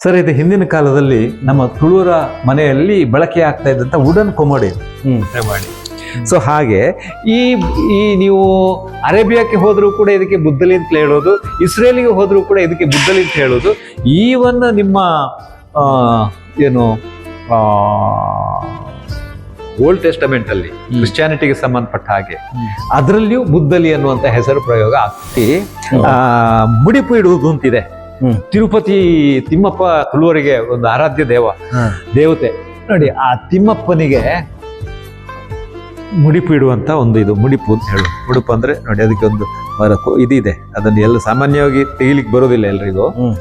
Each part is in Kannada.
ಸರ್ ಇದು ಹಿಂದಿನ ಕಾಲದಲ್ಲಿ ನಮ್ಮ ತುಳುವರ ಮನೆಯಲ್ಲಿ ಬಳಕೆ ಆಗ್ತಾ ಇದ್ದಂಥ ವುಡನ್ ಕೊಮೋಡಿ ಹ್ಮ್. ಮಾಡಿ. ಸೊ ಹಾಗೆ ಈ ಈ ನೀವು ಅರೇಬಿಯಾಕ್ಕೆ ಹೋದರೂ ಕೂಡ ಇದಕ್ಕೆ ಬುದ್ದಲಿ ಅಂತ ಹೇಳೋದು ಇಸ್ರೇಲಿಗೆ ಹೋದರೂ ಕೂಡ ಇದಕ್ಕೆ ಬುದ್ದಲಿ ಅಂತ ಹೇಳೋದು ಈವನ್ ನಿಮ್ಮ ಆ, ಏನು ಓಲ್ಡ್ ಟೆಸ್ಟಮೆಂಟ್ ಅಲ್ಲಿ ಕ್ರಿಸ್ಟಿಯಾನಿಟಿಗೆ ಸಂಬಂಧಪಟ್ಟ ಹಾಗೆ. ಅದರಲ್ಲಿಯೂ ಬುದ್ದಲಿ ಅನ್ನುವಂಥ ಹೆಸರು ಪ್ರಯೋಗ ಆಗ್ತಿ. ಆ, ಮುಡಿಪು ಇಡುವುದು ಅಂತಿದೆ. ತಿರುಪತಿ ತಿಮ್ಮಪ್ಪ ತುಳುವರಿಗೆ ಒಂದು ಆರಾಧ್ಯ ದೇವ ದೇವತೆ. ನೋಡಿ ಆ ತಿಮ್ಮಪ್ಪನಿಗೆ ಮುಡಿಪು ಇಡುವಂತ ಒಂದು ಇದು ಮುಡಿಪು ಅಂತ ಹೇಳು. ಮುಡಿಪು ಅಂದ್ರೆ ನೋಡಿ ಅದಕ್ಕೆ ಒಂದು ಇದಿದೆ. ಅದನ್ನು ಎಲ್ಲ ಸಾಮಾನ್ಯವಾಗಿ ತೆಗಿಲಿಕ್ಕೆ ಬರೋದಿಲ್ಲ ಎಲ್ರಿಗೂ. ಹ್ಮ್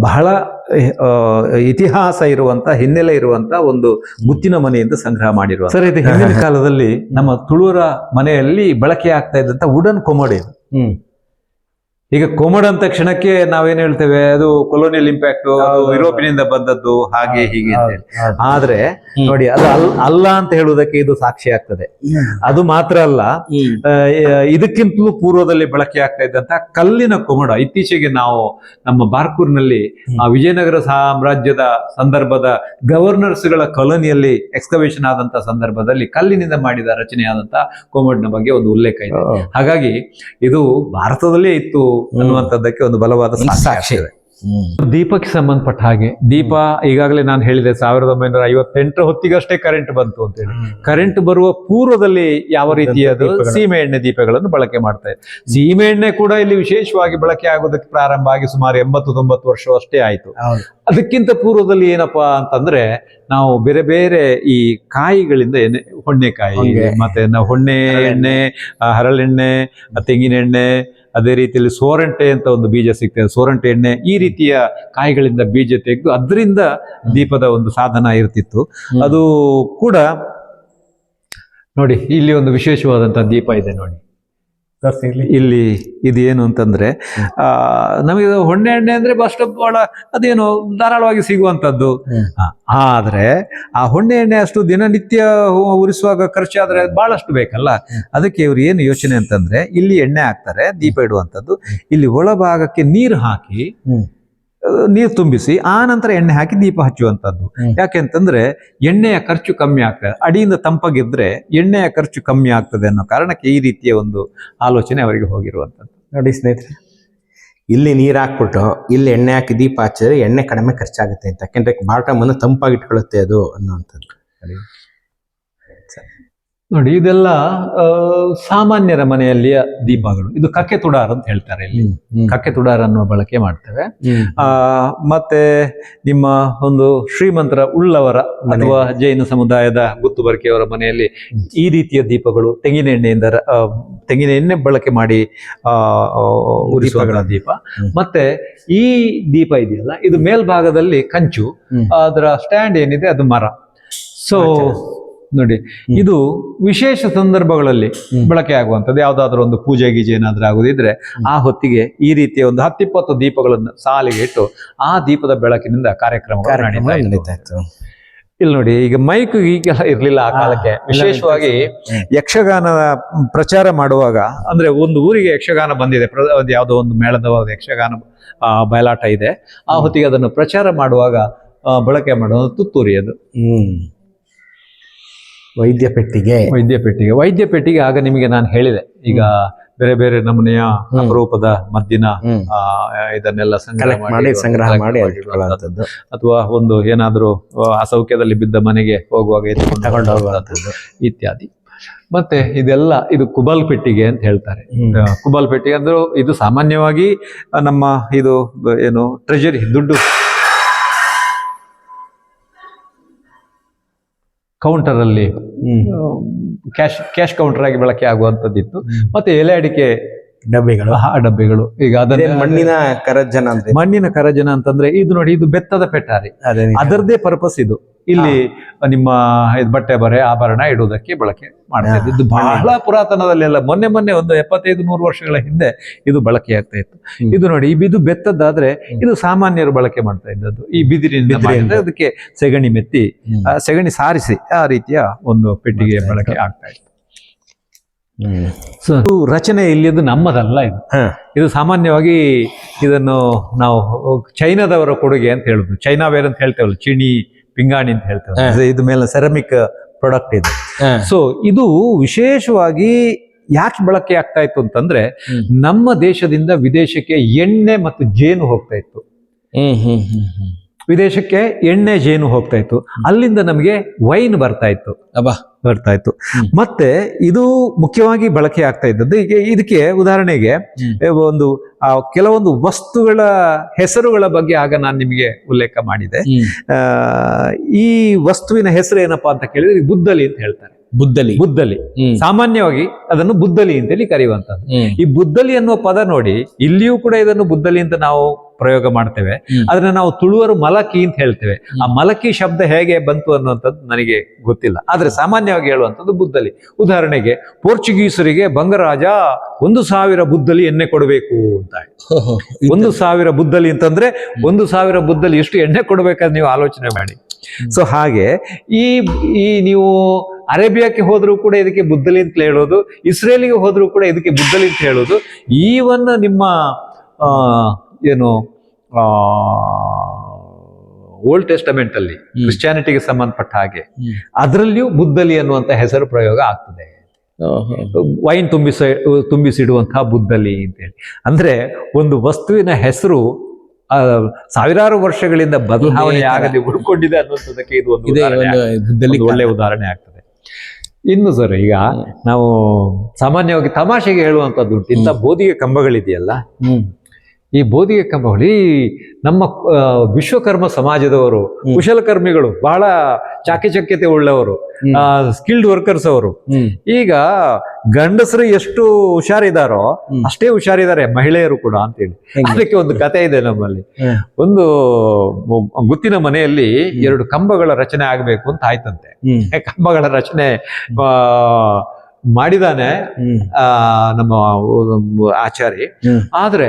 ಬಹಳ ಇತಿಹಾಸ ಇರುವಂತ ಹಿನ್ನೆಲೆ ಇರುವಂತ ಒಂದು ಮುತ್ತಿನ ಮನೆಯಿಂದ ಸಂಗ್ರಹ ಮಾಡಿರುವ. ಸರ್ ಇದು ಹಿಂದಿನ ಕಾಲದಲ್ಲಿ ನಮ್ಮ ತುಳುವರ ಮನೆಯಲ್ಲಿ ಬಳಕೆ ಆಗ್ತಾ ಇದ್ದಂತ ವುಡನ್ ಕೊಮೋಡಿ ಈಗ ಕೋಮಡ್ ಅಂತ ಕ್ಷಣಕ್ಕೆ ನಾವೇನ್ ಹೇಳ್ತೇವೆ ಅದು ಕೊಲೋನಿಯಲ್ ಇಂಪ್ಯಾಕ್ಟ್ ಅದು. ಯುರೋಪಿನಿಂದ ಬಂದದ್ದು ಹಾಗೆ ಹೀಗೆ ಅಂತ ಹೇಳಿ. ಆದ್ರೆ ನೋಡಿ ಅದು ಅಲ್ಲ ಅಂತ ಹೇಳುವುದಕ್ಕೆ ಇದು ಸಾಕ್ಷಿ ಆಗ್ತದೆ. ಅದು ಮಾತ್ರ ಅಲ್ಲ ಇದಕ್ಕಿಂತಲೂ ಪೂರ್ವದಲ್ಲಿ ಬಳಕೆ ಆಗ್ತಾ ಇದ್ದಂತಹ ಕಲ್ಲಿನ ಕೊಮಡ ಇತ್ತೀಚೆಗೆ ನಾವು ನಮ್ಮ ಬಾರ್ಕೂರ್ನಲ್ಲಿ ಆ ವಿಜಯನಗರ ಸಾಮ್ರಾಜ್ಯದ ಸಂದರ್ಭದ ಗವರ್ನರ್ಸ್ಗಳ ಕಾಲೋನಿಯಲ್ಲಿ ಎಕ್ಸ್ಕವೇಷನ್ ಆದಂತ ಸಂದರ್ಭದಲ್ಲಿ ಕಲ್ಲಿನಿಂದ ಮಾಡಿದ ರಚನೆಯಾದಂತ ಕೊಮಡ್ನ ಬಗ್ಗೆ ಒಂದು ಉಲ್ಲೇಖ ಇದೆ. ಹಾಗಾಗಿ ಇದು ಭಾರತದಲ್ಲೇ ಇತ್ತು. ಅನ್ನುವಂಥದ್ದಕ್ಕೆ ಒಂದು ಬಲವಾದ ಸಾಕ್ಷಿ ದೀಪಕ್ಕೆ ಸಂಬಂಧಪಟ್ಟ ಹಾಗೆ ದೀಪ ಈಗಾಗಲೇ ನಾನು ಹೇಳಿದೆ ಸಾವಿರದ ಒಂಬೈನೂರ ಐವತ್ತೆಂಟರ ಹೊತ್ತಿಗಷ್ಟೇ ಕರೆಂಟ್ ಬಂತು ಅಂತ ಹೇಳಿ. ಕರೆಂಟ್ ಬರುವ ಪೂರ್ವದಲ್ಲಿ ಯಾವ ರೀತಿಯಾದ. ಸೀಮೆ ಎಣ್ಣೆ ದೀಪಗಳನ್ನು ಬಳಕೆ ಮಾಡ್ತಾರೆ ಸೀಮೆ ಎಣ್ಣೆ ಕೂಡ ಇಲ್ಲಿ ವಿಶೇಷವಾಗಿ ಬಳಕೆ ಆಗೋದಕ್ಕೆ ಪ್ರಾರಂಭ ಆಗಿ ಸುಮಾರು ಎಂಬತ್ತು ತೊಂಬತ್ತು ವರ್ಷವಷ್ಟೇ ಆಯ್ತು. ಅದಕ್ಕಿಂತ ಪೂರ್ವದಲ್ಲಿ ಏನಪ್ಪಾ ಅಂತಂದ್ರೆ ನಾವು ಬೇರೆ ಬೇರೆ ಈ ಕಾಯಿಗಳಿಂದ ಎಣ್ಣೆ ಹೊಣ್ಣೆಕಾಯಿ ಮತ್ತೆ ನಾವು ಹೊಣ್ಣೆ ಎಣ್ಣೆ ಹರಳೆಣ್ಣೆ ತೆಂಗಿನೆಣ್ಣೆ ತೆಂಗಿನ ಎಣ್ಣೆ ಅದೇ ರೀತಿಯಲ್ಲಿ ಸೋರಂಟೆ ಅಂತ ಒಂದು ಬೀಜ ಸಿಗ್ತದೆ. ಸೋರಂಟೆ ಎಣ್ಣೆ ಈ ರೀತಿಯ ಕಾಯಿಗಳಿಂದ ಬೀಜ ತೆಗೆದು ಅದರಿಂದ ದೀಪದ ಒಂದು ಸಾಧನ ಇರ್ತಿತ್ತು. ಅದು ಕೂಡ ನೋಡಿ ಇಲ್ಲಿ ಒಂದು ವಿಶೇಷವಾದಂತಹ ದೀಪ ಇದೆ ನೋಡಿ. ಇಲ್ಲಿ. ಇದೇನು ಏನು ಅಂತಂದ್ರೆ ಆ ನಮಗೆ ಹೊಣ್ಣೆ ಎಣ್ಣೆ ಅಂದ್ರೆ ಬಸ್ ಸ್ಟಾಪ್ ಬಹಳ ಅದೇನು ಧಾರಾಳವಾಗಿ ಸಿಗುವಂತದ್ದು. ಆದ್ರೆ ಆ ಹೊಣ್ಣೆ ಎಣ್ಣೆ ಅಷ್ಟು ದಿನನಿತ್ಯ ಉರಿಸುವಾಗ ಖರ್ಚಾದ್ರೆ ಬಹಳಷ್ಟು ಬೇಕಲ್ಲ. ಅದಕ್ಕೆ ಇವ್ರು ಏನು ಯೋಚನೆ ಅಂತಂದ್ರೆ ಇಲ್ಲಿ ಎಣ್ಣೆ ಹಾಕ್ತಾರೆ ದೀಪ ಇಡುವಂತದ್ದು. ಇಲ್ಲಿ ಒಳಭಾಗಕ್ಕೆ ನೀರು ಹಾಕಿ ನೀರು ತುಂಬಿಸಿ ಆ ನಂತರ ಎಣ್ಣೆ ಹಾಕಿ ದೀಪ ಹಚ್ಚುವಂಥದ್ದು. ಯಾಕೆಂತಂದ್ರೆ ಎಣ್ಣೆಯ ಖರ್ಚು ಕಮ್ಮಿ ಆಗ್ತದೆ. ಅಡಿಯಿಂದ ತಂಪಾಗಿದ್ರೆ ಎಣ್ಣೆಯ ಖರ್ಚು ಕಮ್ಮಿ ಆಗ್ತದೆ ಅನ್ನೋ ಕಾರಣಕ್ಕೆ ಈ ರೀತಿಯ ಒಂದು ಆಲೋಚನೆ ಅವರಿಗೆ ಹೋಗಿರುವಂಥದ್ದು ನೋಡಿ ಸ್ನೇಹಿತರೆ ಇಲ್ಲಿ ನೀರು ಹಾಕ್ಬಿಟ್ಟು ಇಲ್ಲಿ ಎಣ್ಣೆ ಹಾಕಿ ದೀಪ ಹಚ್ಚಿದ್ರೆ ಎಣ್ಣೆ ಕಡಿಮೆ ಖರ್ಚಾಗುತ್ತೆ ಅಂತ. ಯಾಕೆಂದ್ರೆ ಬಾಟಮನ್ನು ತಂಪಾಗಿಟ್ಕೊಳ್ಳುತ್ತೆ ಅದು ಅನ್ನುವಂಥದ್ದು. ನೋಡಿ ಇದೆಲ್ಲ ಸಾಮಾನ್ಯರ ಮನೆಯಲ್ಲಿಯ ದೀಪಗಳು. ಇದು ಕಕ್ಕೆ ತುಡಾರ್ ಅಂತ ಹೇಳ್ತಾರೆ ಇಲ್ಲಿ. ಕಕ್ಕೆ ತುಡಾರ್ ಅನ್ನುವ ಬಳಕೆ ಮಾಡ್ತೇವೆ. ಆ ಮತ್ತೆ ನಿಮ್ಮ ಒಂದು ಶ್ರೀಮಂತರ ಉಳ್ಳವರ ಅಥವಾ ಜೈನ ಸಮುದಾಯದ ಗುತ್ತುಬರ್ಕೆಯವರ ಮನೆಯಲ್ಲಿ ಈ ರೀತಿಯ ದೀಪಗಳು ತೆಂಗಿನ ಎಣ್ಣೆಯಿಂದ ತೆಂಗಿನ ಎಣ್ಣೆ ಬಳಕೆ ಮಾಡಿ ಆ ಉರಿಸುವಗಳ ದೀಪ. ಮತ್ತೆ ಈ ದೀಪ ಇದೆಯಲ್ಲ ಇದು ಮೇಲ್ಭಾಗದಲ್ಲಿ ಕಂಚು ಅದರ ಸ್ಟ್ಯಾಂಡ್ ಏನಿದೆ ಅದು ಮರ. ಸೊ. ನೋಡಿ. ಇದು ವಿಶೇಷ ಸಂದರ್ಭಗಳಲ್ಲಿ. ಬಳಕೆ ಆಗುವಂಥದ್ದು. ಯಾವ್ದಾದ್ರು ಒಂದು ಪೂಜೆ ಗೀಜೆ ಏನಾದ್ರೂ ಆಗುದಿದ್ರೆ ಆ ಹೊತ್ತಿಗೆ ಈ ರೀತಿಯ ಒಂದು ಹತ್ತಿಪ್ಪತ್ತು ದೀಪಗಳನ್ನು ಸಾಲಿಗೆ ಇಟ್ಟು ಆ ದೀಪದ ಬೆಳಕಿನಿಂದ ಕಾರ್ಯಕ್ರಮ. ಇಲ್ಲಿ ನೋಡಿ ಈಗ ಮೈಕ್ ಈಗೆಲ್ಲ ಇರ್ಲಿಲ್ಲ ಆ ಕಾಲಕ್ಕೆ. ವಿಶೇಷವಾಗಿ. ಯಕ್ಷಗಾನ ಪ್ರಚಾರ ಮಾಡುವಾಗ ಅಂದ್ರೆ ಒಂದು ಊರಿಗೆ ಯಕ್ಷಗಾನ ಬಂದಿದೆ. ಯಾವುದೋ ಒಂದು ಮೇಳದ ಯಕ್ಷಗಾನ ಬಯಲಾಟ ಇದೆ. ಆ ಹೊತ್ತಿಗೆ ಅದನ್ನು ಪ್ರಚಾರ ಮಾಡುವಾಗ ಬಳಕೆ ಮಾಡುವ ತುತ್ತೂರಿ ಅದು ಹ್ಮ್. ವೈದ್ಯ ಪೆಟ್ಟಿಗೆ. ವೈದ್ಯ ಪೆಟ್ಟಿಗೆ. ವೈದ್ಯ ಪೆಟ್ಟಿಗೆ ಆಗ ನಿಮಗೆ ನಾನು ಹೇಳಿದೆ. ಈಗ ಬೇರೆ ಬೇರೆ ನಮೂನೆಯ. ಅಪರೂಪದ ಮದ್ದಿನ ಇದನ್ನೆಲ್ಲ ಸಂಗ್ರಹ ಮಾಡಿ ಸಂಗ್ರಹ ಮಾಡಿ. ಅಥವಾ ಒಂದು ಏನಾದರೂ ಅಸೌಖ್ಯದಲ್ಲಿ ಬಿದ್ದ ಮನೆಗೆ ಹೋಗುವಾಗ ತಗೊಂಡು ಹೋಗುವಂಥದ್ದು. ಇತ್ಯಾದಿ. ಮತ್ತೆ ಇದೆಲ್ಲ ಇದು ಕುಬಲ್ ಪೆಟ್ಟಿಗೆ ಅಂತ ಹೇಳ್ತಾರೆ. ಕುಬಲ್ ಪೆಟ್ಟಿಗೆ ಅಂದ್ರೆ ಇದು ಸಾಮಾನ್ಯವಾಗಿ ನಮ್ಮ ಇದು ಏನು ಟ್ರೆಜರಿ ದುಡ್ಡು ಕೌಂಟರ್ ಅಲ್ಲಿ ಹ್ಮ್. ಕ್ಯಾಶ್ ಕ್ಯಾಶ್ ಕೌಂಟರ್ ಆಗಿ ಬಳಕೆ ಆಗುವಂಥದ್ದಿತ್ತು. ಮತ್ತೆ ಎಲೆ ಅಡಿಕೆ ಡಬ್ಬೆಗಳು. ಆ ಡಬ್ಬೆಗಳು. ಈಗ ಅದೇ ಅದನ್ನ ಮಣ್ಣಿನ ಕರಜನ ಅಂದ್ರೆ. ಮಣ್ಣಿನ ಕರಜನ ಅಂತಂದ್ರೆ ಇದು ನೋಡಿ ಇದು ಬೆತ್ತದ ಪೆಟ್ಟಾರಿ. ಅದೇ ಅದರದೇ ಪರ್ಪಸ್ ಇದು. ಇಲ್ಲಿ ನಿಮ್ಮ ಇದು ಬಟ್ಟೆ ಬರೆ ಆಭರಣ ಇಡುವುದಕ್ಕೆ ಬಳಕೆ ಮಾಡ್ತಾ ಇದ್ದು. ಇದು ಬಹಳ ಪುರಾತನದಲ್ಲೆಲ್ಲ ಮೊನ್ನೆ ಮೊನ್ನೆ ಒಂದು ಎಪ್ಪತ್ತೈದು ನೂರು ವರ್ಷಗಳ ಹಿಂದೆ ಇದು ಬಳಕೆ ಆಗ್ತಾ ಇತ್ತು. ಇದು ನೋಡಿ ಈ ಬಿದು ಬೆತ್ತದ್ದಾದ್ರೆ ಇದು ಸಾಮಾನ್ಯರು ಬಳಕೆ ಮಾಡ್ತಾ ಇದ್ದದ್ದು. ಈ ಬಿದಿರಿನ ಅದಕ್ಕೆ ಸೆಗಣಿ ಮೆತ್ತಿ ಆ, ಸೆಗಣಿ ಸಾರಿಸಿ ಆ ರೀತಿಯ ಒಂದು ಪೆಟ್ಟಿಗೆ ಬಳಕೆ ಇತ್ತು. ಆಗ್ತಾ ಇತ್ತು. ರಚನೆ ಇಲ್ಲಿದ್ದು ನಮ್ಮದಲ್ಲ ಇದು. ಇದು ಸಾಮಾನ್ಯವಾಗಿ ಇದನ್ನು ನಾವು ಚೈನಾದವರ ಕೊಡುಗೆ ಅಂತ ಹೇಳುದು. ಚೈನಾ ವೇರ್ ಅಂತ ಹೇಳ್ತೇವಲ್ಲ ಚಿಣಿ ಪಿಂಗಾಣಿ ಅಂತ ಹೇಳ್ತೇವೆ ಹ. ಇದು- ಮೇಲೆ ಸೆರಮಿಕ್ ಪ್ರಾಡಕ್ಟ್ ಇದೆ. ಸೊ ಇದು ವಿಶೇಷವಾಗಿ ಯಾಕೆ ಬಳಕೆ ಆಗ್ತಾ ಇತ್ತು ಅಂತಂದ್ರೆ ನಮ್ಮ ದೇಶದಿಂದ ವಿದೇಶಕ್ಕೆ ಎಣ್ಣೆ ಮತ್ತು ಜೇನು ಹೋಗ್ತಾ ಇತ್ತು. ವಿದೇಶಕ್ಕೆ ಎಣ್ಣೆ ಜೇನು ಹೋಗ್ತಾ ಇತ್ತು. ಅಲ್ಲಿಂದ ನಮಗೆ ವೈನ್ ಬರ್ತಾ ಇತ್ತು. ಅಬ್ಬಾ. ಬರ್ತಾ ಇತ್ತು. ಮತ್ತೆ ಇದು ಮುಖ್ಯವಾಗಿ ಬಳಕೆ ಆಗ್ತಾ ಇದ್ದದ್ದು. ಈಗ ಇದಕ್ಕೆ ಉದಾಹರಣೆಗೆ ಒಂದು ಆ, ಕೆಲವೊಂದು ವಸ್ತುಗಳ ಹೆಸರುಗಳ ಬಗ್ಗೆ ಆಗ ನಾನು ನಿಮಗೆ ಉಲ್ಲೇಖ ಮಾಡಿದೆ. ಆ, ಈ ವಸ್ತುವಿನ ಹೆಸರು ಏನಪ್ಪಾ ಅಂತ ಕೇಳಿದ್ರೆ ಬುದ್ಧಲಿ ಬುದ್ದಲಿ ಅಂತ ಹೇಳ್ತಾರೆ. ಬುದ್ಧಲಿ. ಬುದ್ದಲಿ ಹ್ಮ್. ಸಾಮಾನ್ಯವಾಗಿ ಅದನ್ನು ಬುದ್ದಲಿ ಅಂತೇಳಿ ಕರೆಯುವಂತದ್ದು. ಈ ಬುದ್ದಲಿ ಅನ್ನುವ ಪದ ನೋಡಿ ಇಲ್ಲಿಯೂ ಕೂಡ ಇದನ್ನು ಬುದ್ದಲಿ ಅಂತ ನಾವು ಪ್ರಯೋಗ ಮಾಡ್ತೇವೆ. ಅದನ್ನ ನಾವು ತುಳುವರು ಮಲಕಿ ಅಂತ ಹೇಳ್ತೇವೆ. ಆ ಮಲಕಿ ಶಬ್ದ ಹೇಗೆ ಬಂತು ಅನ್ನುವಂಥದ್ದು ನನಗೆ ಗೊತ್ತಿಲ್ಲ. ಆದ್ರೆ ಸಾಮಾನ್ಯವಾಗಿ ಹೇಳುವಂಥದ್ದು ಬುದ್ಧಲಿ. ಉದಾಹರಣೆಗೆ ಪೋರ್ಚುಗೀಸರಿಗೆ ಬಂಗರಾಜ ಒಂದು ಸಾವಿರ ಬುದ್ಧಲಿ ಎಣ್ಣೆ ಕೊಡಬೇಕು ಅಂತ. ಒಂದು ಸಾವಿರ ಬುದ್ಧಲಿ ಅಂತಂದ್ರೆ ಒಂದು ಸಾವಿರ ಬುದ್ದಲಿ ಎಷ್ಟು ಎಣ್ಣೆ ಕೊಡಬೇಕಾದ್ರೆ ನೀವು ಆಲೋಚನೆ ಮಾಡಿ. ಸೊ ಹಾಗೆ ಈ ಈ ನೀವು ಅರೇಬಿಯಾಕ್ಕೆ ಹೋದ್ರೂ ಕೂಡ ಇದಕ್ಕೆ ಬುದ್ಧಲಿ ಅಂತ ಹೇಳೋದು ಇಸ್ರೇಲಿಗೆ ಹೋದ್ರೂ ಕೂಡ ಇದಕ್ಕೆ ಬುದ್ಧಲಿ ಅಂತ ಹೇಳೋದು ಈವನ್ ನಿಮ್ಮ ಆ, ಏನು ಓಲ್ಡ್ ಟೆಸ್ಟಮೆಂಟ್ ಅಲ್ಲಿ ಕ್ರಿಶ್ಚಿಯಾನಿಟಿಗೆ ಸಂಬಂಧಪಟ್ಟ ಹಾಗೆ. ಅದರಲ್ಲಿಯೂ ಬುದ್ಧಲಿ ಅನ್ನುವಂತ ಹೆಸರು ಪ್ರಯೋಗ ಆಗ್ತದೆ. ವೈನ್ ತುಂಬಿಸ ತುಂಬಿಸಿಡುವಂತಹ ಅಂತ ಅಂತೇಳಿ. ಅಂದ್ರೆ ಒಂದು ವಸ್ತುವಿನ ಹೆಸರು ಸಾವಿರಾರು ವರ್ಷಗಳಿಂದ ಬದಲಾವಣೆ. ಆಗದೆ ಉಳ್ಕೊಂಡಿದೆ ಅನ್ನುವಂಥದ್ದಕ್ಕೆ ಇದು ಒಂದು ಬುದ್ಧಲಿ ಒಳ್ಳೆ ಉದಾಹರಣೆ ಆಗ್ತದೆ. ಇನ್ನು ಸರ್ ಈಗ ನಾವು ಸಾಮಾನ್ಯವಾಗಿ ತಮಾಷೆಗೆ ಹೇಳುವಂತದ್ದು ಉಂಟು ಇಂಥ ಬೋಧಿಗೆ ಕಂಬಗಳಿದೆಯಲ್ಲ. ಈ ಬೋಧಿಗೆ ಕಂಬಗಳು ಈ ನಮ್ಮ ವಿಶ್ವಕರ್ಮ ಸಮಾಜದವರು. ಕುಶಲಕರ್ಮಿಗಳು ಬಹಳ ಚಾಕಚಕ್ಯತೆ ಉಳ್ಳವರು. ಸ್ಕಿಲ್ಡ್ ವರ್ಕರ್ಸ್ ಅವರು. ಈಗ ಗಂಡಸರು ಎಷ್ಟು ಹುಷಾರಿದಾರೋ ಅಷ್ಟೇ ಹುಷಾರಿದ್ದಾರೆ ಮಹಿಳೆಯರು ಕೂಡ ಅಂತೇಳಿ. ಹೇಳಿ ಅದಕ್ಕೆ ಒಂದು ಕತೆ ಇದೆ ನಮ್ಮಲ್ಲಿ. ಒಂದು ಗುತ್ತಿನ ಮನೆಯಲ್ಲಿ ಎರಡು ಕಂಬಗಳ ರಚನೆ ಆಗಬೇಕು ಅಂತ ಆಯ್ತಂತೆ. ಕಂಬಗಳ ರಚನೆ ಮಾಡಿದಾನೆ ನಮ್ಮ ಆಚಾರಿ. ಆದ್ರೆ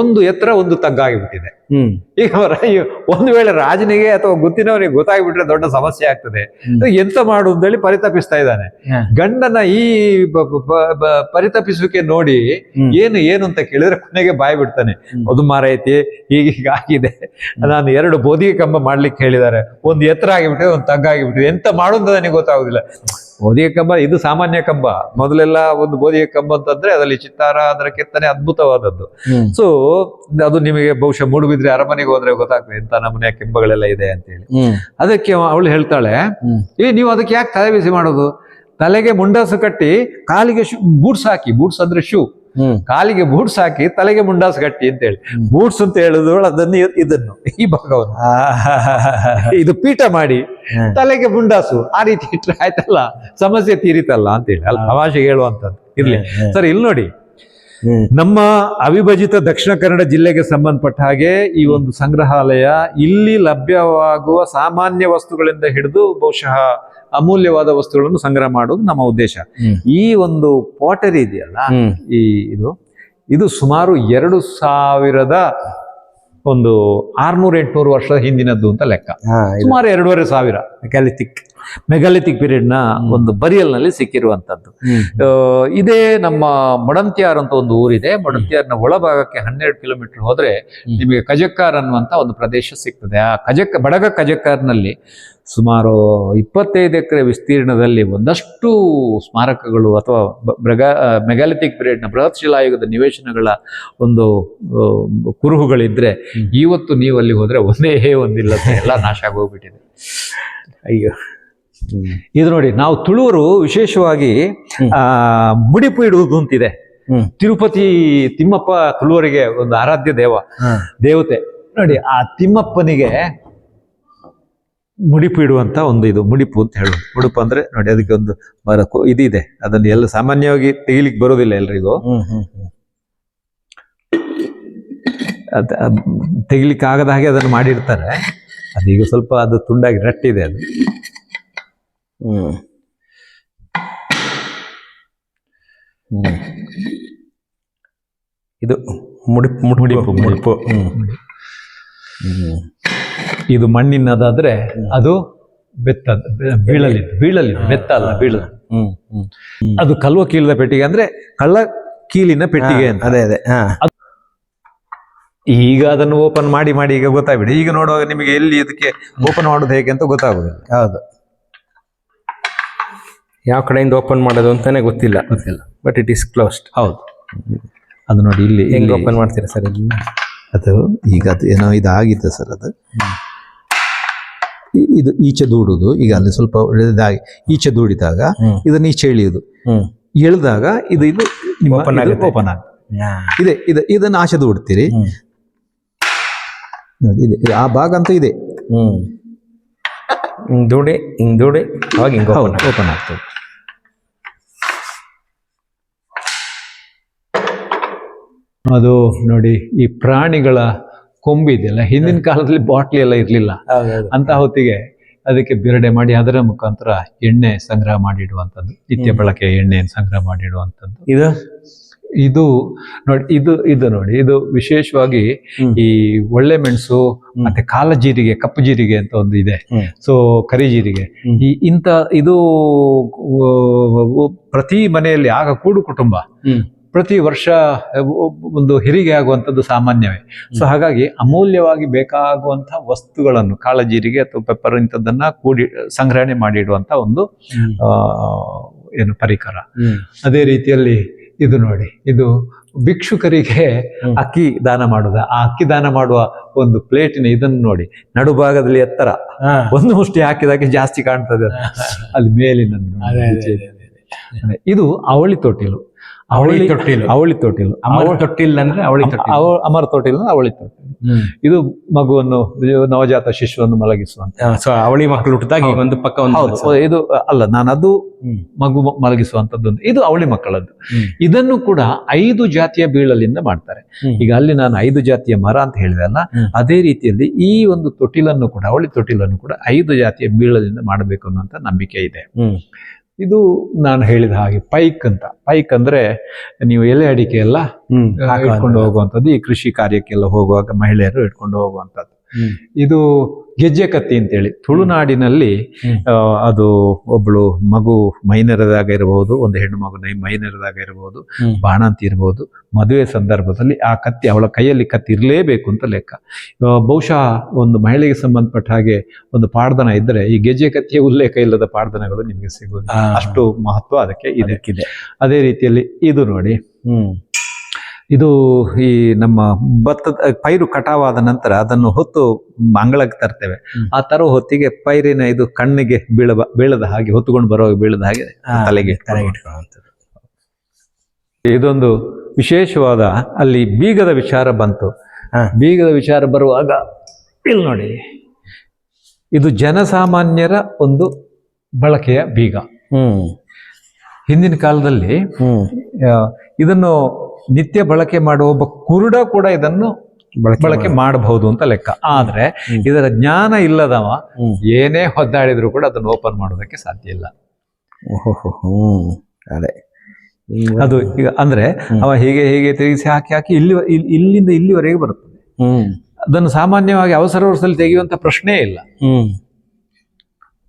ಒಂದು ಎತ್ತರ ಒಂದು ತಗ್ಗಾಗಿಬಿಟ್ಟಿದೆ. ಆಗಿಬಿಟ್ಟಿದೆ ಈಗ ಒಂದು ವೇಳೆ ರಾಜನಿಗೆ ಅಥವಾ ಗುತ್ತಿನವರಿಗೆ ಗೊತ್ತಾಗ್ಬಿಟ್ರೆ ದೊಡ್ಡ ಸಮಸ್ಯೆ ಆಗ್ತದೆ. ಎಂತ ಮಾಡು ಅಂತೇಳಿ ಪರಿತಪಿಸ್ತಾ ಇದ್ದಾನೆ. ಗಂಡನ ಈ ಪರಿತಪಿಸುವಿಕೆ ನೋಡಿ ಏನು ಏನು ಅಂತ ಕೇಳಿದ್ರೆ ಕೊನೆಗೆ ಬಾಯಿ ಬಿಡ್ತಾನೆ. ಅದು ಮಾರೈತಿ ಈಗೀಗ ಆಗಿದೆ. ನಾನು ಎರಡು ಬೋಧಿಗೆ ಕಂಬ ಮಾಡ್ಲಿಕ್ಕೆ ಹೇಳಿದ್ದಾರೆ. ಒಂದು ಎತ್ತರ ಆಗಿಬಿಟ್ಟಿದೆ ಒಂದು ತಗ್ಗಾಗಿಬಿಟ್ಟಿದೆ. ಎಂತ ಮಾಡೋದು ನನಗೆ ಗೊತ್ತಾಗುದಿಲ್ಲ. ಬೋಧಿಗೆ ಕಂಬ ಇದು ಸಾಮಾನ್ಯ ಕಂಬ ಮೊದಲೆಲ್ಲ ಒಂದು ಬೋಧಿಯ ಕಂಬ ಅಂತಂದ್ರೆ ಅದರಲ್ಲಿ ಚಿತ್ತಾರ ಅದರ ಕೆತ್ತನೆ ಅದ್ಭುತವಾದದ್ದು. ಸೊ ಅದು ನಿಮಗೆ ಬಹುಶಃ ಮೂಡುಬಿದ್ರೆ ಅರಮನೆಗೆ ಹೋದ್ರೆ ಗೊತ್ತಾಗ್ತದೆ ಎಂತ ನಮ್ಮನೆಯ ಕೆಂಬಗಳೆಲ್ಲ ಇದೆ ಅಂತೇಳಿ ಹೇಳಿ ಅದಕ್ಕೆ ಅವಳು ಹೇಳ್ತಾಳೆ. ಏ ನೀವು ಅದಕ್ಕೆ ಯಾಕೆ ತಲೆ ಬಿಸಿ ಮಾಡೋದು ತಲೆಗೆ ಮುಂಡಾಸು ಕಟ್ಟಿ ಕಾಲಿಗೆ ಶೂ ಬೂಟ್ಸ್ ಹಾಕಿ ಬೂಟ್ಸ್ ಅಂದ್ರೆ ಶೂ. ಕಾಲಿಗೆ ಬೂಟ್ಸ್ ಹಾಕಿ ತಲೆಗೆ ಮುಂಡಾಸ್ ಕಟ್ಟಿ ಅಂತ ಹೇಳಿ. ಬೂಟ್ಸ್ ಅಂತ ಹೇಳಿದ್ರು ಅದನ್ನು ಇದನ್ನು ಈ ಭಾಗವನ್ನು. ಇದು ಪೀಠ ಮಾಡಿ ತಲೆಗೆ ಮುಂಡಾಸು. ಆ ರೀತಿ ಇಟ್ರೆ ಆಯ್ತಲ್ಲ? ಸಮಸ್ಯೆ ತೀರಿತಲ್ಲ ಅಂತ ಹೇಳಿ. ಅಲ್ಲ ತಮಾಷೆಗೆ ಹೇಳುವಂತದ್ದು ಇರ್ಲಿ. ಸರಿ ಸರ್ ಇಲ್ಲಿ ನೋಡಿ. ನಮ್ಮ ಅವಿಭಜಿತ ದಕ್ಷಿಣ ಕನ್ನಡ ಜಿಲ್ಲೆಗೆ ಸಂಬಂಧಪಟ್ಟ ಹಾಗೆ ಈ ಒಂದು ಸಂಗ್ರಹಾಲಯ ಇಲ್ಲಿ ಲಭ್ಯವಾಗುವ ಸಾಮಾನ್ಯ ವಸ್ತುಗಳಿಂದ ಹಿಡಿದು ಬಹುಶಃ ಅಮೂಲ್ಯವಾದ ವಸ್ತುಗಳನ್ನು ಸಂಗ್ರಹ ಮಾಡೋದು ನಮ್ಮ ಉದ್ದೇಶ. ಈ ಒಂದು ಪಾಟರಿ ಇದೆಯಲ್ಲ ಈ ಇದು ಇದು ಸುಮಾರು ಎರಡು ಸಾವಿರದ ಒಂದು ಆರ್ನೂರ ಎಂಟುನೂರು ವರ್ಷದ ಹಿಂದಿನದ್ದು ಅಂತ ಲೆಕ್ಕ. ಸುಮಾರು ಎರಡೂವರೆ ಸಾವಿರ. ಮೆಗಾಲಿಥಿಕ್. ಮೆಗಾಲಿಥಿಕ್ ಪೀರಿಯಡ್ನ ನ ಒಂದು ಬರಿಯಲ್ನಲ್ಲಿ ಸಿಕ್ಕಿರುವಂತದ್ದು. ಇದೇ ನಮ್ಮ ಮೊಡಂತ್ಯಾರ್ ಅಂತ ಒಂದು ಊರಿದೆ. ಮೊಡಂತ್ಯಾರ್ನ ಒಳಭಾಗಕ್ಕೆ ಹನ್ನೆರಡು ಕಿಲೋಮೀಟರ್ ಹೋದ್ರೆ ನಿಮಗೆ ಕಜಕ್ಕಾರ್ ಅನ್ನುವಂತ ಒಂದು ಪ್ರದೇಶ ಸಿಗ್ತದೆ. ಆ ಕಜಕ್ ಬಡಗ ಕಜಕ್ಕಾರ್ನಲ್ಲಿ ಸುಮಾರು ಇಪ್ಪತ್ತೈದು ಎಕರೆ ವಿಸ್ತೀರ್ಣದಲ್ಲಿ ಒಂದಷ್ಟು ಸ್ಮಾರಕಗಳು ಅಥವಾ ಬ್ರಗ ಮೆಗಾಲಿಥಿಕ್ನ ಬೃಹತ್ ಶಿಲಾಯುಗದ ನಿವೇಶನಗಳ ಒಂದು ಕುರುಹುಗಳಿದ್ರೆ ಇವತ್ತು ನೀವು ಅಲ್ಲಿ ಹೋದ್ರೆ ಒಂದೇ ಒಂದಿಲ್ಲ ಎಲ್ಲ ನಾಶ ಆಗೋಗ್ಬಿಟ್ಟಿದೆ. ಅಯ್ಯೋ. ಇದು ನೋಡಿ ನಾವು ತುಳುವರು ವಿಶೇಷವಾಗಿ ಮುಡಿಪು ಇಡುವುದು ಅಂತಿದೆ. ತಿರುಪತಿ ತಿಮ್ಮಪ್ಪ ತುಳುವರಿಗೆ ಒಂದು ಆರಾಧ್ಯ ದೇವ ದೇವತೆ. ನೋಡಿ ಆ ತಿಮ್ಮಪ್ಪನಿಗೆ ಮುಡಿಪು ಇಡುವಂತ ಒಂದು ಇದು ಮುಡಿಪು ಅಂತ ಹೇಳೋದು ಮುಡಿಪು ಅಂದ್ರೆ ನೋಡಿ ಅದಕ್ಕೆ ಒಂದು ಇದಿದೆ. ಅದನ್ನು ಎಲ್ಲ ಸಾಮಾನ್ಯವಾಗಿ ತೆಗಿಲಿಕ್ಕೆ ಬರೋದಿಲ್ಲ ಎಲ್ರಿಗೂ. ತೆಗಿಲಿಕ್ಕೆ ಆಗದ ಹಾಗೆ ಅದನ್ನು ಮಾಡಿರ್ತಾರೆ. ಅದೀಗ ಸ್ವಲ್ಪ ಅದು ತುಂಡಾಗಿ ರಟ್ಟಿದೆ ಅದು. ಹ್ಮ್. ಹ್ಮ್. ಇದು ಮುಡಿಪು. ಮುಡಿಪು ಮುಡಿಪು. ಹ್ಮ್. ಹ್ಮ್. ಇದು ಮಣ್ಣಿನದಾದ್ರೆ ಅದು ಬೆತ್ತ ಬೀಳಲಿ ಬೀಳಲಿ ಬೆತ್ತ ಅಲ್ಲ ಬೀಳದು. ಹ್ಮ್. ಅದು ಕಲ್ವ ಕೀಲದ ಪೆಟ್ಟಿಗೆ ಅಂದ್ರೆ ಕಳ್ಳ ಕೀಲಿನ ಪೆಟ್ಟಿಗೆ ಅಂತ. ಅದೇ ಅದೇ. ಹಾ. ಈಗ ಅದನ್ನು ಓಪನ್ ಮಾಡಿ ಮಾಡಿ ಈಗ ಗೊತ್ತಾಗ್ಬಿಡಿ. ಈಗ ನೋಡುವಾಗ ನಿಮಗೆ ಎಲ್ಲಿ ಇದಕ್ಕೆ ಓಪನ್ ಮಾಡೋದು ಹೇಗೆ ಅಂತ ಗೊತ್ತಾಗುದಿಲ್ಲ. ಹೌದು. ಯಾವ ಕಡೆಯಿಂದ ಓಪನ್ ಮಾಡೋದು ಅಂತಾನೆ ಗೊತ್ತಿಲ್ಲ. ಗೊತ್ತಿಲ್ಲ. ಬಟ್ ಇಟ್ ಈಸ್ ಕ್ಲೋಸ್ಡ್ ಹೌದು. ಅದು ನೋಡಿ ಇಲ್ಲಿ ಹೆಂಗೆ ಓಪನ್ ಮಾಡ್ತೀರಾ ಸರ್ ಇದನ್ನ? ಅದು ಈಗ ಅದು ಏನೋ ಇದಾಗಿತ್ತು ಸರ್ ಅದು. ಇದು ಈಚೆ ದೂಡುದು ಈಗ ಅಲ್ಲಿ ಸ್ವಲ್ಪ ಇದಾಗಿ ಈಚೆ ದೂಡಿದಾಗ. ಇದನ್ನ ಈಚೆ ಎಳೆಯುವುದು ಹ್ಮ್. ಎಳೆದಾಗ ಇದು ಇದು ಓಪನ್ ಆಗುತ್ತೆ. ಓಪನ್ ಆಗುತ್ತೆ. ಇದೆ ಇದೆ ಇದನ್ನ ಆಚೆ ದೂಡ್ತೀರಿ. ನೋಡಿ ಇದೆ. ಆ ಭಾಗ ಅಂತ ಇದೆ. ಹಿಂಗ್ ದೂಡಿ ಹಿಂಗೆ ದೂಡಿ ಅವಾಗ ಹಿಂಗ್ ಓಪನ್ ಓಪನ್ ಆಗ್ತದೆ. ಅದು ನೋಡಿ ಈ ಪ್ರಾಣಿಗಳ ಕೊಂಬಿದೆಯಲ್ಲ ಹಿಂದಿನ ಕಾಲದಲ್ಲಿ ಬಾಟ್ಲಿ ಎಲ್ಲ ಇರಲಿಲ್ಲ. ಅಂತ ಹೊತ್ತಿಗೆ ಅದಕ್ಕೆ ಬಿರಡೆ ಮಾಡಿ ಅದರ ಮುಖಾಂತರ ಎಣ್ಣೆ ಸಂಗ್ರಹ ಮಾಡಿಡುವಂಥದ್ದು ನಿತ್ಯ ಬಳಕೆ ಎಣ್ಣೆ ಸಂಗ್ರಹ ಮಾಡಿಡುವಂಥದ್ದು. ಇದು? ಇದು ನೋಡಿ ಇದು ಇದು ನೋಡಿ ಇದು ವಿಶೇಷವಾಗಿ ಈ ಒಳ್ಳೆ ಮೆಣಸು ಮತ್ತೆ ಕಾಲ ಜೀರಿಗೆ ಕಪ್ಪು ಜೀರಿಗೆ ಅಂತ ಒಂದು ಇದೆ. ಸೊ ಕರಿ ಜೀರಿಗೆ. ಈ ಇಂತ ಇದು ಪ್ರತಿ ಮನೆಯಲ್ಲಿ ಆಗ ಕೂಡು ಕುಟುಂಬ. ಪ್ರತಿ ವರ್ಷ ಒಂದು ಹೆರಿಗೆ ಆಗುವಂಥದ್ದು ಸಾಮಾನ್ಯವೇ. ಸೊ ಹಾಗಾಗಿ ಅಮೂಲ್ಯವಾಗಿ ಬೇಕಾಗುವಂತಹ ವಸ್ತುಗಳನ್ನು ಕಾಳಜೀರಿಗೆ ಅಥವಾ ಪೆಪ್ಪರ್ ಇಂಥದ್ದನ್ನ ಕೂಡಿ ಸಂಗ್ರಹಣೆ ಮಾಡಿಡುವಂಥ ಒಂದು ಆ, ಏನು ಪರಿಕರ. ಅದೇ ರೀತಿಯಲ್ಲಿ ಇದು ನೋಡಿ ಇದು ಭಿಕ್ಷುಕರಿಗೆ ಅಕ್ಕಿ ದಾನ ಮಾಡುದ. ಆ ಅಕ್ಕಿ ದಾನ ಮಾಡುವ ಒಂದು ಪ್ಲೇಟಿನ ಇದನ್ನು ನೋಡಿ ನಡುಭಾಗದಲ್ಲಿ ಎತ್ತರ. ಒಂದು ಮುಷ್ಟಿ ಹಾಕಿದಾಗೆ ಜಾಸ್ತಿ ಕಾಣ್ತದೆ. ಅಲ್ಲಿ ಮೇಲಿನ. ಇದು ಅವಳಿ ತೊಟ್ಟಿಲು. ಅವಳಿ ತೊಟ್ಟಿಲು. ಅವಳಿ ತೊಟ್ಟಿಲು. ಅಮರ ಅವಳ- ತೊಟ್ಟಿಲ್ ಅಂದ್ರೆ ಅವಳಿ ತೊಟ್ಟಿಲ್. ಅಮರ ಅಮರ ಅಂದ್ರೆ ಅವಳಿ ತೊಟ್ಟಿಲು. ಇದು ಮಗುವನ್ನು ನವಜಾತ ಶಿಶುವನ್ನು ಮಲಗಿಸುವಂತ. ಅವಳಿ ಮಕ್ಕಳು ಹುಟ್ಟಿದಾಗ ಒಂದು ಪಕ್ಕ ಒಂದು ಇದು ಅಲ್ಲ ನಾನು ಅದು ಮಗು ಮಲಗಿಸುವಂತದ್ದು ಇದು ಅವಳಿ ಮಕ್ಕಳದ್ದು. ಇದನ್ನು ಕೂಡ ಐದು ಜಾತಿಯ ಬೀಳಲಿಂದ ಮಾಡ್ತಾರೆ. ಈಗ ಅಲ್ಲಿ ನಾನು ಐದು ಜಾತಿಯ ಮರ ಅಂತ ಹೇಳಿದೆ ಅಲ್ಲ ಅದೇ ರೀತಿಯಲ್ಲಿ ಈ ಒಂದು ತೊಟ್ಟಿಲನ್ನು ಕೂಡ ಅವಳಿ ತೊಟ್ಟಿಲನ್ನು ಕೂಡ ಐದು ಜಾತಿಯ ಬೀಳಲಿಂದ ಮಾಡಬೇಕು ಅನ್ನುವಂತ ನಂಬಿಕೆ ಇದೆ. ಇದು ನಾನು ಹೇಳಿದ ಹಾಗೆ ಪೈಕ್ ಅಂತ. ಪೈಕ್ ಅಂದ್ರೆ ನೀವು ಎಲೆ ಅಡಿಕೆ ಎಲ್ಲ ಇಟ್ಕೊಂಡು ಹೋಗುವಂಥದ್ದು. ಈ ಕೃಷಿ ಕಾರ್ಯಕ್ಕೆಲ್ಲ ಹೋಗುವಾಗ ಮಹಿಳೆಯರು ಇಟ್ಕೊಂಡು ಹೋಗುವಂಥದ್ದು. ಇದು ಗೆಜ್ಜೆ ಕತ್ತಿ ಅಂತೇಳಿ. ತುಳುನಾಡಿನಲ್ಲಿ ಅದು ಒಬ್ಳು ಮಗು ಮೈನರದಾಗ ಇರಬಹುದು ಒಂದು ಹೆಣ್ಣು ಮಗು ನೈ ಮೈನರದಾಗ ಇರಬಹುದು. ಬಾಣಂತಿ ಇರಬಹುದು ಮದುವೆ ಸಂದರ್ಭದಲ್ಲಿ ಆ ಕತ್ತಿ ಅವಳ ಕೈಯಲ್ಲಿ ಕತ್ತಿ ಇರಲೇಬೇಕು ಅಂತ ಲೆಕ್ಕ. ಬಹುಶಃ ಒಂದು ಮಹಿಳೆಗೆ ಸಂಬಂಧಪಟ್ಟ ಹಾಗೆ ಒಂದು ಪಾಡ್ದನ ಇದ್ದರೆ ಈ ಗೆಜ್ಜೆ ಕತ್ತಿಯ ಉಲ್ಲೇಖ ಇಲ್ಲದ ಪಾಡ್ದನಗಳು ನಿಮಗೆ ಸಿಗುವುದು. ಅಷ್ಟು ಮಹತ್ವ ಅದಕ್ಕೆ ಇದಕ್ಕಿದೆ ಅದೇ ರೀತಿಯಲ್ಲಿ ಇದು ನೋಡಿ. ಹ್ಮ್. ಇದು ಈ ನಮ್ಮ ಭತ್ತದ ಪೈರು ಕಟಾವಾದ ನಂತರ ಅದನ್ನು ಹೊತ್ತು ಅಂಗಳಕ್ಕೆ ತರ್ತೇವೆ. ಆ ತರೋ ಹೊತ್ತಿಗೆ ಪೈರಿನ ಇದು ಕಣ್ಣಿಗೆ ಬೀಳ ಬೀಳದ ಹಾಗೆ ಹೊತ್ತುಕೊಂಡು ಬರೋ ಬೀಳದ ಹಾಗೆ ತಲೆಗೆ. ಇದೊಂದು ವಿಶೇಷವಾದ ಅಲ್ಲಿ ಬೀಗದ ವಿಚಾರ ಬಂತು. ಬೀಗದ ವಿಚಾರ ಬರುವಾಗ ಇಲ್ಲಿ ನೋಡಿ. ಇದು ಜನಸಾಮಾನ್ಯರ ಒಂದು ಬಳಕೆಯ ಬೀಗ. ಹ್ಮ್. ಹಿಂದಿನ ಕಾಲದಲ್ಲಿ ಇದನ್ನು ನಿತ್ಯ ಬಳಕೆ ಮಾಡುವ ಒಬ್ಬ ಕುರುಡ ಕೂಡ ಇದನ್ನು ಬಳಕೆ ಬಳಕೆ ಮಾಡಬಹುದು ಅಂತ ಲೆಕ್ಕ. ಆದ್ರೆ ಇದರ ಜ್ಞಾನ ಇಲ್ಲದವ. ಏನೇ ಹೊದ್ದಾಡಿದ್ರು ಕೂಡ ಅದನ್ನು ಓಪನ್ ಮಾಡೋದಕ್ಕೆ ಸಾಧ್ಯ ಇಲ್ಲ. ಅದೇ. ಅದು ಈಗ ಅಂದ್ರೆ. ಅವ ಹೀಗೆ ಹೀಗೆ ತಿರುಗಿಸಿ ಹಾಕಿ ಹಾಕಿ ಇಲ್ಲಿ ಇಲ್ಲಿಂದ ಇಲ್ಲಿವರೆಗೆ ಬರುತ್ತದೆ. ಹ್ಮ್. ಅದನ್ನು ಸಾಮಾನ್ಯವಾಗಿ ಅವಸರ ವರ್ಷದಲ್ಲಿ ತೆಗೆಯುವಂತ ಪ್ರಶ್ನೆ ಇಲ್ಲ. ಹ್ಮ್.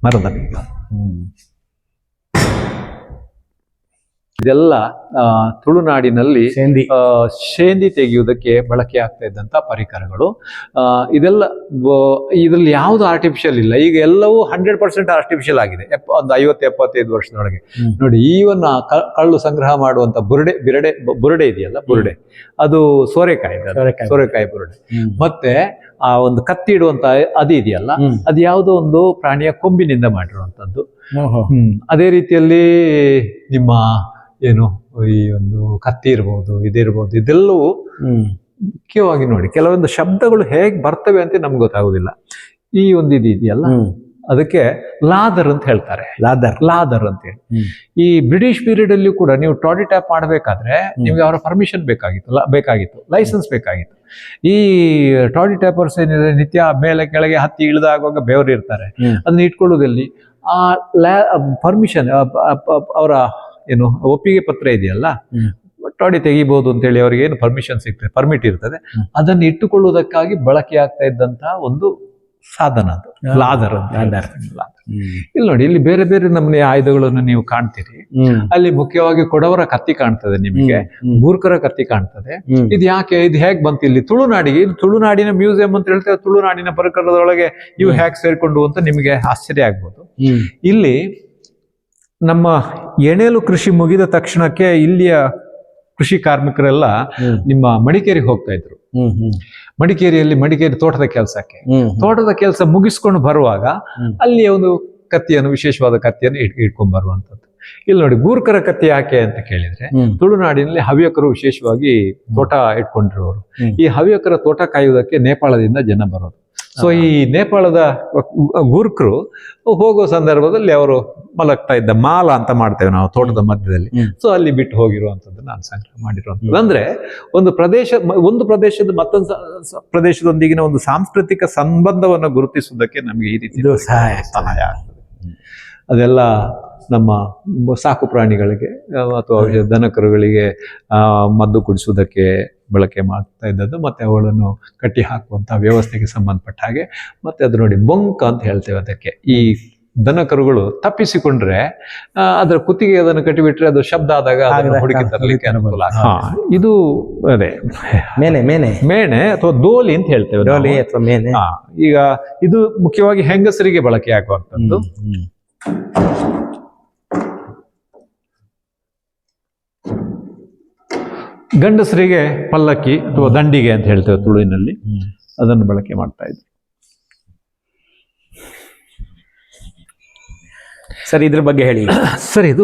ಮರದ ಹ್ಮ್. ಇದೆಲ್ಲ ತುಳುನಾಡಿನಲ್ಲಿ ಶೇಂದಿ ತೆಗೆಯುವುದಕ್ಕೆ ಬಳಕೆ ಆಗ್ತಾ ಇದ್ದಂತ ಪರಿಕರಗಳು. ಆ, ಇದೆಲ್ಲ ಇದರಲ್ಲಿ ಯಾವುದು ಆರ್ಟಿಫಿಷಿಯಲ್ ಇಲ್ಲ. ಈಗ ಎಲ್ಲವೂ ಹಂಡ್ರೆಡ್ ಪರ್ಸೆಂಟ್ ಆರ್ಟಿಫಿಷಿಯಲ್ ಆಗಿದೆ. ಒಂದು ಐವತ್ತು ಎಪ್ಪತ್ತೈದು ವರ್ಷದೊಳಗೆ. ನೋಡಿ ಈವನ್ ಕಳ್ಳು ಸಂಗ್ರಹ ಮಾಡುವಂತ ಬುರುಡೆ ಬಿರಡೆ ಬುರುಡೆ ಇದೆಯಲ್ಲ ಬುರುಡೆ. ಅದು ಸೋರೆಕಾಯಿ. ಸೋರೆಕಾಯಿ. ಬುರುಡೆ. ಮತ್ತೆ ಆ ಒಂದು ಕತ್ತಿ ಇಡುವಂತ ಅದು ಇದೆಯಲ್ಲ. ಅದು ಯಾವುದೋ ಒಂದು ಪ್ರಾಣಿಯ ಕೊಂಬಿನಿಂದ ಮಾಡಿರುವಂತದ್ದು. ಹ್ಮ್. ಅದೇ ರೀತಿಯಲ್ಲಿ ನಿಮ್ಮ ಏನು ಈ ಒಂದು ಕತ್ತಿ ಇರ್ಬೋದು ಇದಿರ್ಬೋದು ಇದೆಲ್ಲವೂ ಮುಖ್ಯವಾಗಿ ನೋಡಿ ಕೆಲವೊಂದು ಶಬ್ದಗಳು ಹೇಗೆ ಬರ್ತವೆ ಅಂತ ನಮ್ಗೆ ಗೊತ್ತಾಗೋದಿಲ್ಲ. ಈ ಒಂದು ಇದು ಇದೆಯಲ್ಲ? ಅದಕ್ಕೆ ಲಾದರ್ ಅಂತ ಹೇಳ್ತಾರೆ. ಲಾದರ್. ಲಾದರ್ ಅಂತ ಹೇಳಿ. ಈ ಬ್ರಿಟಿಷ್ ಪೀರಿಯಡ್ ಅಲ್ಲಿ ಕೂಡ ನೀವು ಟಾಡಿ ಟ್ಯಾಪ್ ಮಾಡಬೇಕಾದ್ರೆ ನಿಮ್ಗೆ ಅವರ ಪರ್ಮಿಷನ್ ಬೇಕಾಗಿತ್ತು ಲ- ಬೇಕಾಗಿತ್ತು ಲೈಸೆನ್ಸ್ ಬೇಕಾಗಿತ್ತು. ಈ ಟಾಡಿ ಟ್ಯಾಪರ್ಸ್ ಏನಿದೆ ನಿತ್ಯ ಮೇಲೆ ಕೆಳಗೆ ಹತ್ತಿ ಇಳಿದಾಗುವಾಗ ಬೆವರು ಇರ್ತಾರೆ. ಅದನ್ನ ಇಟ್ಕೊಳ್ಳೋದಲ್ಲಿ ಆ ಲ್ಯಾ ಪರ್ಮಿಷನ್ ಅವರ ಏನು ಒಪ್ಪಿಗೆ ಪತ್ರ ಇದೆಯಲ್ಲ? ಒಟ್ಟಾಡಿ ತೆಗಿಬಹುದು ತೆಗಿಬಹುದು ಅಂತೇಳಿ ಅವರಿಗೆ ಏನು ಪರ್ಮಿಷನ್ ಸಿಗ್ತದೆ ಪರ್ಮಿಟ್ ಇರ್ತದೆ. ಅದನ್ನು ಇಟ್ಟುಕೊಳ್ಳುವುದಕ್ಕಾಗಿ ಬಳಕೆ ಆಗ್ತಾ ಇದ್ದಂತಹ ಒಂದು ಸಾಧನ ಅದು. ಲಾದರ್ ಅಂತ. ಇಲ್ಲಿ ನೋಡಿ ಇಲ್ಲಿ ಬೇರೆ ಬೇರೆ ನಮ್ಮನೆ ಆಯುಧಗಳನ್ನು ನೀವು ಕಾಣ್ತೀರಿ. ಅಲ್ಲಿ ಮುಖ್ಯವಾಗಿ ಕೊಡವರ ಕತ್ತಿ ಕಾಣ್ತದೆ ನಿಮಗೆ ಮೂರ್ಖರ ಕತ್ತಿ ಕಾಣ್ತದೆ. ಇದು ಯಾಕೆ ಇದು ಹೇಗೆ ಬಂತು ಇಲ್ಲಿ? ತುಳುನಾಡಿಗೆ ಇದು ತುಳುನಾಡಿನ ಮ್ಯೂಸಿಯಂ ಅಂತ ಹೇಳ್ತೇವೆ ತುಳುನಾಡಿನ ಪರಿಕರದೊಳಗೆ ಇವು ಹೇಗೆ ಸೇರ್ಕೊಂಡು ಅಂತ ನಿಮಗೆ ಆಶ್ಚರ್ಯ ಆಗ್ಬೋದು. ಇಲ್ಲಿ ನಮ್ಮ ಎಣೆಲು ಕೃಷಿ ಮುಗಿದ ತಕ್ಷಣಕ್ಕೆ ಇಲ್ಲಿಯ ಕೃಷಿ ಕಾರ್ಮಿಕರೆಲ್ಲ ನಿಮ್ಮ ಮಡಿಕೇರಿಗೆ ಹೋಗ್ತಾ ಇದ್ರು. ಮಡಿಕೇರಿಯಲ್ಲಿ ಮಡಿಕೇರಿ ತೋಟದ ಕೆಲಸಕ್ಕೆ ತೋಟದ ಕೆಲಸ ಮುಗಿಸ್ಕೊಂಡು ಬರುವಾಗ ಅಲ್ಲಿಯ ಅಲ್ಲಿ ಒಂದು ಕತ್ತಿಯನ್ನು ವಿಶೇಷವಾದ ಕತ್ತಿಯನ್ನು ಇಟ್ ಇಟ್ಕೊಂಡ್ ಬರುವಂತದ್ದು ಇಲ್ಲಿ ನೋಡಿ ಗೂರ್ಖರ ಕತ್ತಿ ಯಾಕೆ ಅಂತ ಕೇಳಿದ್ರೆ ತುಳುನಾಡಿನಲ್ಲಿ ಹವ್ಯಕರು ವಿಶೇಷವಾಗಿ ತೋಟ ಇಟ್ಕೊಂಡಿರೋರು. ಈ ಹವ್ಯಕರ ತೋಟ ಕಾಯುವುದಕ್ಕೆ ನೇಪಾಳದಿಂದ ಜನ ಬರೋದು. ಸೊ ಈ ನೇಪಾಳದ ಗುರ್ಕರು ಹೋಗೋ ಸಂದರ್ಭದಲ್ಲಿ ಅವರು ಮಲಗ್ತಾ ಇದ್ದ ಮಾಲ ಅಂತ ಮಾಡ್ತೇವೆ ನಾವು ತೋಟದ ಮಧ್ಯದಲ್ಲಿ. ಸೊ ಅಲ್ಲಿ ಬಿಟ್ಟು ಹೋಗಿರುವಂಥದ್ದು ನಾನು ಸಂಗ್ರಹ ಮಾಡಿರುವಂಥದ್ದು ಅಂದ್ರೆ ಒಂದು ಪ್ರದೇಶ ಒಂದು ಪ್ರದೇಶದ ಮತ್ತೊಂದು ಪ್ರದೇಶದೊಂದಿಗಿನ ಒಂದು ಸಾಂಸ್ಕೃತಿಕ ಸಂಬಂಧವನ್ನು ಗುರುತಿಸುವುದಕ್ಕೆ ನಮಗೆ ಈ ರೀತಿ. ಸಹಾಯ ಆಗ್ತದೆ. ಅದೆಲ್ಲ ನಮ್ಮ ಸಾಕು ಪ್ರಾಣಿಗಳಿಗೆ ಅಥವಾ ದನಕರುಗಳಿಗೆ ಕರುಗಳಿಗೆ ಮದ್ದು ಕುಡಿಸುವುದಕ್ಕೆ ಬಳಕೆ ಮಾಡ್ತಾ ಇದ್ದದ್ದು ಮತ್ತೆ ಅವುಗಳನ್ನು ಕಟ್ಟಿ ಹಾಕುವಂತಹ ವ್ಯವಸ್ಥೆಗೆ ಸಂಬಂಧಪಟ್ಟ ಹಾಗೆ ಮತ್ತೆ ಅದು ನೋಡಿ ಬೊಂಕ ಅಂತ ಹೇಳ್ತೇವೆ ಅದಕ್ಕೆ. ಈ ದನಕರುಗಳು ತಪ್ಪಿಸಿಕೊಂಡ್ರೆ ಅದರ ಕುತ್ತಿಗೆ ಅದನ್ನು ಕಟ್ಟಿಬಿಟ್ರೆ ಅದು ಶಬ್ದ ಆದಾಗ ಹುಡುಕಿ ತರಲಿಕ್ಕೆ ಅನುಕೂಲ. ಇದು ಅದೇ. ಮೇನೆ ಮೇನೆ. ಮೇಣೆ ಅಥವಾ ದೋಲಿ ಅಂತ ಹೇಳ್ತೇವೆ ದೋಲಿ ಅಥವಾ ಮೇನೆ. ಈಗ ಇದು ಮುಖ್ಯವಾಗಿ ಹೆಂಗಸರಿಗೆ ಬಳಕೆ ಆಗುವಂಥದ್ದು. ಗಂಡಸರಿಗೆ ಪಲ್ಲಕ್ಕಿ ಅಥವಾ ದಂಡಿಗೆ ಅಂತ ಹೇಳ್ತೇವೆ ತುಳುವಿನಲ್ಲಿ. ಅದನ್ನು ಬಳಕೆ ಮಾಡ್ತಾ ಇದ್ರು ಸರ್ ಇದ್ರ ಬಗ್ಗೆ ಹೇಳಿ ಸರ್ ಇದು